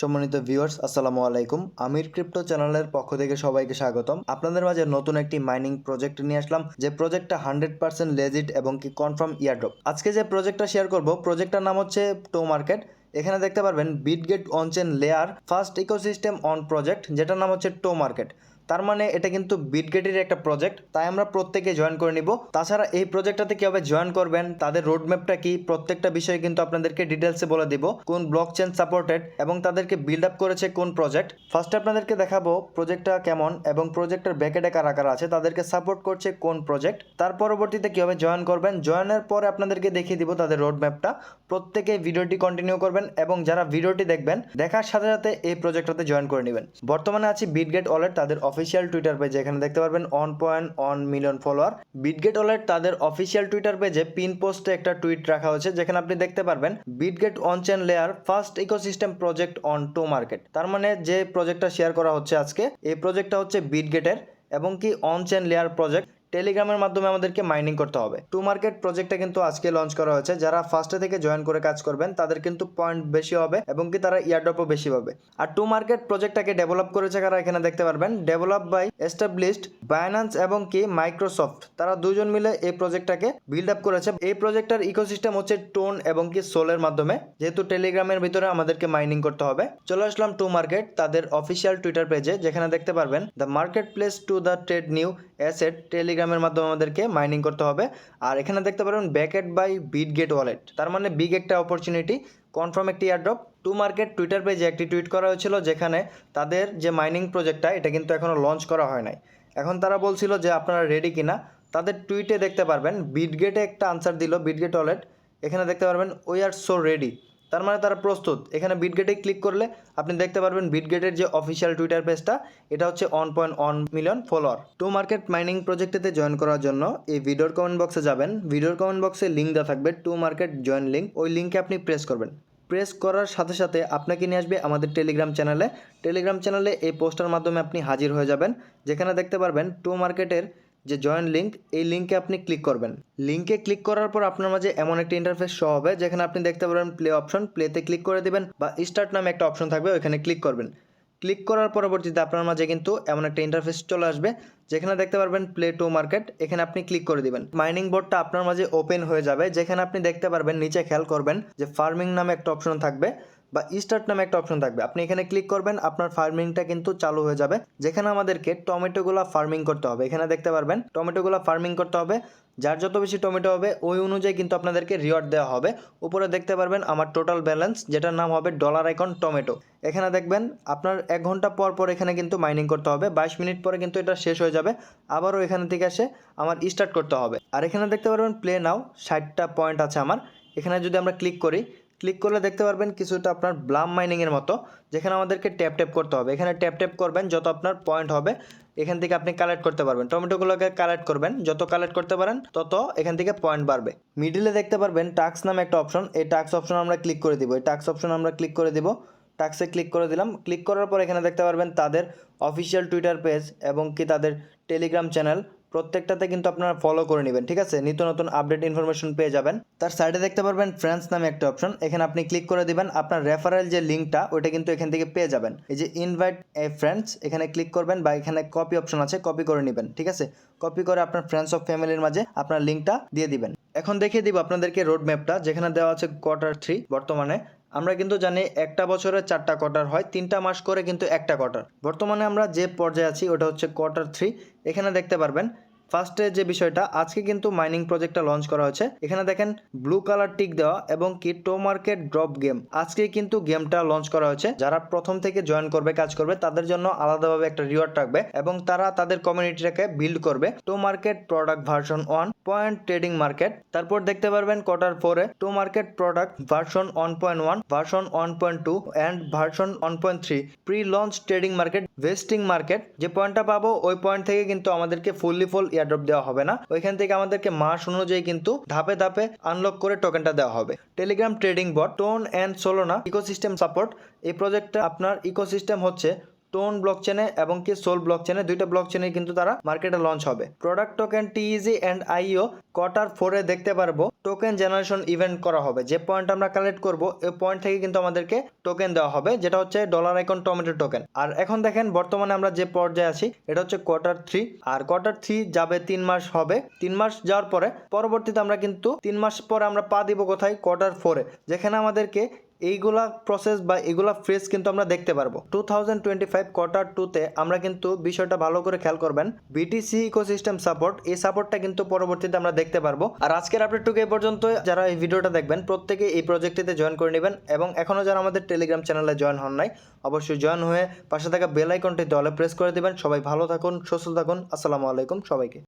সম্মানিত ভিউয়ার্স আসসালামু আলাইকুম। আমির ক্রিপ্টো চ্যানেলের পক্ষ থেকে সবাইকে স্বাগতম। আপনাদের মাঝে নতুন একটি মাইনিং প্রজেক্ট নিয়ে আসলাম, যে প্রজেক্টটা হান্ড্রেড পার্সেন্ট লেজিট এবং কি কনফার্ম ইয়ারড্রপ আজকে যে প্রজেক্টটা শেয়ার করব প্রজেক্টটার নাম হচ্ছে টো মার্কেট এখানে দেখতে পারবেন Bitget onchain layer first ecosystem on project যেটার নাম হচ্ছে টো মার্কেট তার মানে এটা কিন্তু বিটগেটের একটা প্রজেক্ট তাই আমরা প্রত্যেকে জয়েন করে নিব। তাছাড়া এই প্রজেক্টটাতে কীভাবে জয়েন করবেন, তাদের রোডম্যাপটা কি, প্রত্যেকটা বিষয়ে কিন্তু আপনাদেরকে ডিটেলসে বলে দিব, কোন ব্লক চেন সাপোর্টেড এবং তাদেরকে বিল্ড আপ করেছে কোন প্রজেক্ট ফার্স্টে আপনাদেরকে দেখাবো প্রজেক্টটা কেমন এবং প্রজেক্টের ব্যাকেটে কারা কারা আছে, তাদেরকে সাপোর্ট করছে কোন প্রজেক্ট তার পরবর্তীতে কীভাবে জয়েন করবেন জয়েনের পরে আপনাদেরকে দেখিয়ে দিব তাদের রোডম্যাপটা প্রত্যেকে ভিডিওটি কন্টিনিউ করবেন এবং যারা ভিডিওটি দেখবেন, দেখার সাথে সাথে এই প্রজেক্টটাতে জয়েন করে নেবেন। বর্তমানে আছি বিটগেট ওয়ালেট তাদের অফিসিয়াল টুইটার পেজে এখানে দেখতে পারবেন one point one million follower Bitget wallet তাদের অফিসিয়াল টুইটার পেজে পিন পোস্টে একটা টুইট রাখা হয়েছে, যেখানে আপনি দেখতে পারবেন Bitget on chain layer first ecosystem project on Tomarket তার মানে যে প্রজেক্টটা শেয়ার করা হচ্ছে আজকে, এই প্রজেক্টটা হচ্ছে বিটগেটের এবং কি অন চেন লেয়ার প্রজেক্ট টেলিগ্রামের মাধ্যমে আমাদেরকে মাইনিং করতে হবে। টু মার্কেট প্রজেক্টটা কিন্তু আজকে লঞ্চ করা হয়েছে। যারা ফার্স্টে থেকে জয়েন করে কাজ করবেন, তাদের কিন্তু পয়েন্ট বেশি হবে এবং কি তারা ইয়ারড্রপও বেশি পাবে। আর টু মার্কেট প্রজেক্টটাকে ডেভেলপ করেছে কারা এখানে দেখতে পারবেন? ডেভেলপ বাই এস্টাবলিশড বাইন্যান্স এবং কি মাইক্রোসফট তারা দুজন মিলে এই প্রজেক্টটাকে বিল্ড আপ করেছে। এই প্রজেক্টটার ইকোসিস্টেম হচ্ছে টোন এবং কি সোলের মাধ্যমে। যেহেতু টেলিগ্রামের ভিতরে আমাদেরকে মাইনিং করতে হবে। চলে আসলাম টু মার্কেট, তাদের অফিসিয়াল টুইটার পেজে যেখানে দেখতে পারবেন the market place to the trade new asset টেলিগ্রামের মাধ্যমে আমাদেরকে মাইনিং করতে হবে। আর এখানে দেখতে পারবেন backed by Bitget wallet তার মানে বিগ একটা অপরচুনিটি কনফার্ম একটি এয়ারড্রপ টু মার্কেট টুইটার পেজে একটি টুইট করা হয়েছিল, যেখানে তাদের যে মাইনিং প্রজেক্টটা এটা কিন্তু এখনও লঞ্চ করা হয় নাই। এখন তারা বলছিল যে আপনারা রেডি কিনা। তাদের টুইটে দেখতে পারবেন বিটগেটে একটা আনসার দিল বিটগেট ওয়ালেট এখানে দেখতে পারবেন উই আর সো রেডি তার মানে তারা প্রস্তুত। এখানে বিটগেটে ক্লিক করলে আপনি দেখতে পারবেন বিটগেটের যে অফিসিয়াল টুইটার পেজটা এটা হচ্ছে one point one million follower Tomarket mining প্রজেক্টেতে join করার জন্য এই ভিডিওর কমেন্ট বক্সে যাবেন। ভিডিওর কমেন্ট বক্সে লিঙ্ক দেওয়া থাকবে। টু মার্কেট জয়েন লিঙ্ক ওই লিঙ্কে আপনি প্রেস করবেন। প্রেস করার সাথে সাথে আপনাকে নিয়ে আসবে আমাদের টেলিগ্রাম চ্যানেলে টেলিগ্রাম চ্যানেলে এই পোস্টার মাধ্যমে আপনি হাজির হয়ে যাবেন। যেখানে দেখতে পারবেন টু মার্কেটের যে জয়েন লিঙ্ক এই লিঙ্কে আপনি ক্লিক করবেন। লিঙ্কে ক্লিক করার পর আপনার মাঝে এমন একটা ইন্টারফেস শো হবে, যেখানে আপনি দেখতে পারবেন প্লে অপশন প্লেতে ক্লিক করে দেবেন বা স্টার্ট নামে একটা অপশন থাকবে, ওইখানে ক্লিক করবেন। ক্লিক করার পরবর্তীতে আপনার মাঝে কিন্তু এমন একটা ইন্টারফেস চলে আসবে, যেখানে দেখতে পারবেন প্লে টু মার্কেট এখানে আপনি ক্লিক করে দিবেন। মাইনিং বোর্ডটা আপনার মাঝে ওপেন হয়ে যাবে, যেখানে আপনি দেখতে পারবেন, নিচে খেয়াল করবেন যে ফার্মিং নামে একটা অপশন থাকবে। বা স্টার্ট নামে একটা অপশন থাকবে। আপনি এখানে ক্লিক করবেন, আপনার ফার্মিংটা কিন্তু চালু হয়ে যাবে। যেখানে আমাদেরকে টমেটোগুলো ফার্মিং করতে হবে। এখানে দেখতে পারবেন, টমেটোগুলো ফার্মিং করতে হবে। যার যত বেশি টমেটো হবে, ওই অনুযায়ী কিন্তু আপনাদেরকে রিওয়ার্ড দেওয়া হবে। উপরে দেখতে পারবেন, আমার টোটাল ব্যালেন্স যেটার নাম হবে ডলার আইকন টমেটো এখানে দেখবেন, আপনার এক ঘণ্টা পর পর এখানে কিন্তু মাইনিং করতে হবে। বাইশ মিনিট পরে কিন্তু এটা শেষ হয়ে যাবে। আবারও এখানে থেকে এসে আমার স্টার্ট করতে হবে। আর এখানে দেখতে পারবেন প্লে নাও ষাটটা পয়েন্ট আছে আমার। এখানে যদি আমরা ক্লিক করি ক্লিক করলে দেখতে পারবেন কিছুটা আপনার ব্লাম মাইনিংয়ের মতো, যেখানে আমাদেরকে ট্যাপ ট্যাপ করতে হবে। এখানে ট্যাপ ট্যাপ করবেন, যত আপনার পয়েন্ট হবে, এখান থেকে আপনি কালেক্ট করতে পারবেন। টমেটোগুলোকে কালেক্ট করবেন, যত কালেক্ট করতে পারেন, তত এখান থেকে পয়েন্ট বাড়বে। মিডিলে দেখতে পারবেন টাক্স নামে একটা অপশন এই টাক্স অপশন আমরা ক্লিক করে দিব। এই টাক্স অপশন আমরা ক্লিক করে দিব। টাক্সে ক্লিক করে দিলাম। ক্লিক করার পর এখানে দেখতে পারবেন তাদের অফিসিয়াল টুইটার পেজ এবং কি তাদের টেলিগ্রাম চ্যানেল প্রত্যেকটাতে কিন্তু আপনারা ফলো করে নেবেন, ঠিক আছে? নিত্য নতুন আপডেট ইনফরমেশন পেয়ে যাবেন। তার সাইডে দেখতে পারবেন ফ্রেন্ডস নামে একটা অপশন এখানে আপনি ক্লিক করে দিবেন, আপনার রেফারেল যে লিঙ্কটা ওইটা কিন্তু এখান থেকে পেয়ে যাবেন। এই যে ইনভাইট এ ফ্রেন্ডস এখানে ক্লিক করবেন বা এখানে কপি অপশন আছে কপি করে নেবেন, ঠিক আছে? কপি করে আপনার ফ্রেন্ডস অফ ফ্যামিলির মাঝে আপনার লিঙ্কটা দিয়ে দিবেন। এখন দেখিয়ে দিব আপনাদেরকে রোড ম্যাপটা যেখানে দেওয়া আছে কোয়ার্টার থ্রি বর্তমানে। আমরা কিন্তু জানি একটা বছরে চারটা কোয়ার্টার হয়, তিনটা মাস করে কিন্তু একটা কোয়ার্টার বর্তমানে আমরা যে পর্যায়ে আছি, ওটা হচ্ছে কোয়ার্টার থ্রি এখানে দেখতে পারবেন ফার্স্টে যে বিষয়টা, আজকে কিন্তু মাইনিং প্রজেক্টটা লঞ্চ করা হয়েছে। এখানে দেখেন ব্লু কালার টিক দেওয়া এবং কি টো মার্কেট ড্রপ গেম আজকে কিন্তু গেমটা লঞ্চ করা হয়েছে। যারা প্রথম থেকে জয়েন করবে, কাজ করবে, তাদের জন্য আলাদাভাবে একটা রিওয়ার্ড থাকবে এবং তারা তাদের কমিউনিটিটাকে বিল্ড করবে। Tomarket product version one point trading market তারপর দেখতে পারবেন কোয়ার্টার ফোরে Tomarket product version one point one version one point two and version one point three pre launch trading market vesting market যে পয়েন্টটা পাবো, ওই পয়েন্ট থেকে কিন্তু আমাদেরকে ফুললি ফুল ইয়ারড্রপ দেওয়া হবে না। ওইখান থেকে আমাদেরকে মাস অনুযায়ী কিন্তু ধাপে ধাপে আনলক করে টোকেনটা দেওয়া হবে। Telegram trading bot TON and Solana ecosystem support এই প্রজেক্টটা আপনার ইকোসিস্টেম হচ্ছে টোন ব্লক চেনে এবং কি সোল ব্লক চেনে দুইটা ব্লক চেনে কিন্তু তারা মার্কেটে লঞ্চ হবে। Product token TEG and IO quarter ফোরে দেখতে পারব টোকেন জেনারেশন ইভেন্ট করা হবে। যে পয়েন্ট আমরা কালেক্ট করব এই পয়েন্ট থেকে কিন্তু আমাদেরকে টোকেন দেওয়া হবে, যেটা হচ্ছে ডলার আইকন টমেটো টোকেন আর এখন দেখেন, বর্তমানে আমরা যে পর্যায়ে আছি, এটা হচ্ছে কোয়ার্টার থ্রি আর কোয়ার্টার থ্রি যাবে তিন মাস হবে। তিন মাস যাওয়ার পরে, পরবর্তীতে আমরা কিন্তু তিন মাস পরে আমরা পা দিব কোথায়? কোয়ার্টার ফোরে যেখানে আমাদেরকে এইগুলা প্রসেস বা এগুলা ফ্রেজ কিন্তু আমরা দেখতে পারব। Two thousand twenty five quarter টুতে আমরা কিন্তু বিষয়টা ভালো করে খেয়াল করবেন। বিটিসি ইকোসিস্টেম সাপোর্ট এই সাপোর্টটা কিন্তু পরবর্তীতে আমরা দেখতে পারব। আর আজকের আপডেটটুকু এই পর্যন্ত যারা এই ভিডিওটা দেখবেন, প্রত্যেকে এই প্রজেক্টটিতে জয়েন করে নেবেন এবং এখনও যারা আমাদের টেলিগ্রাম চ্যানেলে জয়েন হন নাই, অবশ্যই জয়েন হয়ে পাশে থাকা বেল আইকনটি দলে প্রেস করে দিবেন। সবাই ভালো থাকুন, সুস্থ থাকুন। আসসালামু আলাইকুম সবাইকে।